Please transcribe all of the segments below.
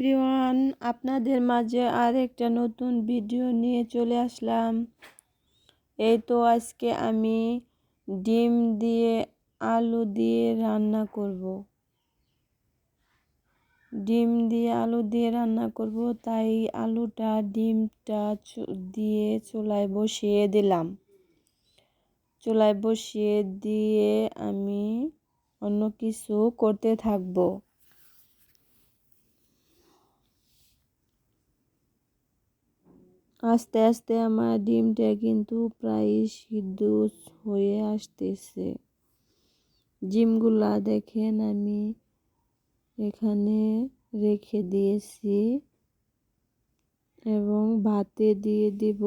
Everyone, আপনাদের মাঝে আর একটা নতুন ভিডিও নিয়ে চলে আসলাম। এই তো আজকে আমি ডিম দিয়ে, আলু দিয়ে রান্না করব। ডিম দিয়ে, আলু দিয়ে রান্না করব, তাই আলুটা, ডিমটা দিয়ে চুলায় বসিয়ে দিলাম। চুলায় বসিয়ে দিয়ে আমি অন্য কিছু করতে থাকব। আস্তে আস্তে আমার ডিমটা কিন্তু প্রায় সিদ্ধ হয়ে আসতেছে। ডিমগুলা দেখেন আমি এখানে রেখে দিয়েছি এবং ভাতে দিয়ে দিব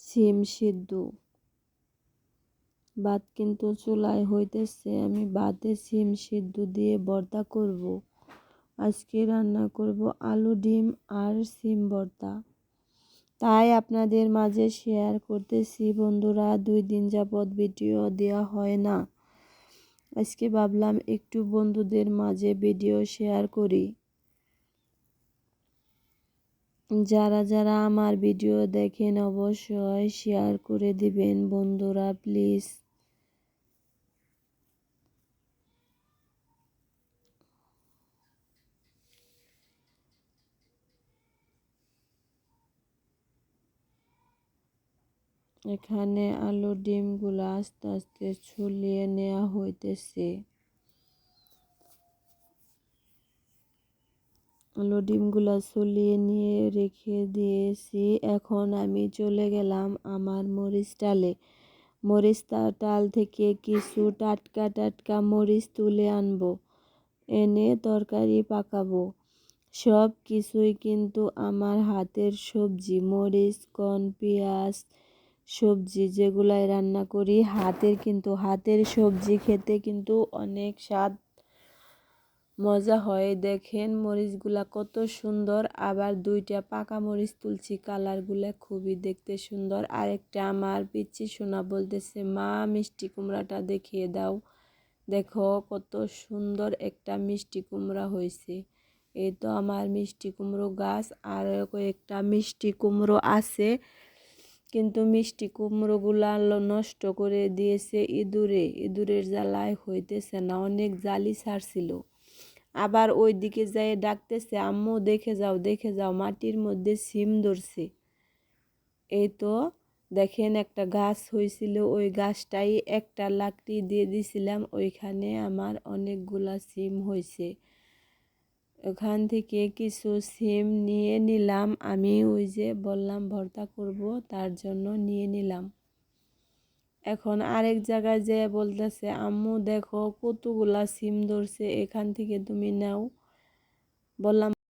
সিম সিদ্ধ। ভাত কিন্তু চুলায় হইতেছে, আমি ভাতে সিম সিদ্ধ দিয়ে ভর্তা করব। আজকে রান্না করব আলু ডিম আর সিম ভর্তা। তাই আপনাদের মাঝে শেয়ার করতেছি, বন্ধুরা। দুই দিন যাবৎ ভিডিও দেওয়া হয় না। আজকে ভাবলাম একটু বন্ধুদের মাঝে ভিডিও শেয়ার করি। যারা যারা আমার ভিডিও দেখেন, অবশ্যই শেয়ার করে দিবেন, বন্ধুরা, প্লিজ। এখানে আলু ডিমগুলো আস্তে আস্তে ছুলিয়ে নেওয়া হইতেছে। আলু ডিমগুলো ছুলিয়ে নিয়ে রেখে দিয়েছি। এখন আমি চলে গেলাম আমার মরিচ ডালে। মরিচ ডাল থেকে কিছু টাটকা টাটকা মরিচ তুলে আনব, এনে তরকারি পাকাবো। সব কিছুই কিন্তু আমার হাতের সবজি। মরিচ কন পেঁয়াজ সবজি যেগুলাই রান্না করি, হাতের কিন্তু, হাতের সবজি খেতে কিন্তু অনেক স্বাদ, মজা হয়। দেখেন মরিচগুলা কত সুন্দর, আবার দুইটা পাকা মরিচ তুলছি, কালারগুলা খুবই দেখতে সুন্দর। আরেকটা আমার পিচ্ছি সোনা বলতেছে, মা, মিষ্টি কুমড়াটা দেখিয়ে দাও। দেখো কত সুন্দর একটা মিষ্টি কুমড়া হয়েছে এই তো আমার মিষ্টি কুমড়ো গাছ, আর কয়েকটা মিষ্টি কুমড়ো আছে। কিন্তু মিষ্টি কুমড়োগুলা নষ্ট করে দিয়েছে ইঁদুরে। ইঁদুরের জ্বালায় হইতেছে না, অনেক জালি ছাড়ছিল। আবার ওই দিকে যাই ডাকতেছে, আম্মু, দেখে যাও দেখে যাও, মাটির মধ্যে সিম ধরছে। এই তো দেখেন একটা গাছ হয়েছিল ওই গাছটাই একটা লাকড়ি দিয়ে দিছিলাম, ওইখানে আমার অনেকগুলা সিম হয়েছে ওখান থেকে কিছু সিম নিয়ে নিলাম। আমি ওই যে বললাম, ভর্তা করব, তার জন্য নিয়ে নিলাম। এখন আরেক জায়গায় যে বলতেছে, আম্মু দেখো কতগুলা সিম ধরছে, এখান থেকে তুমি নাও। বললাম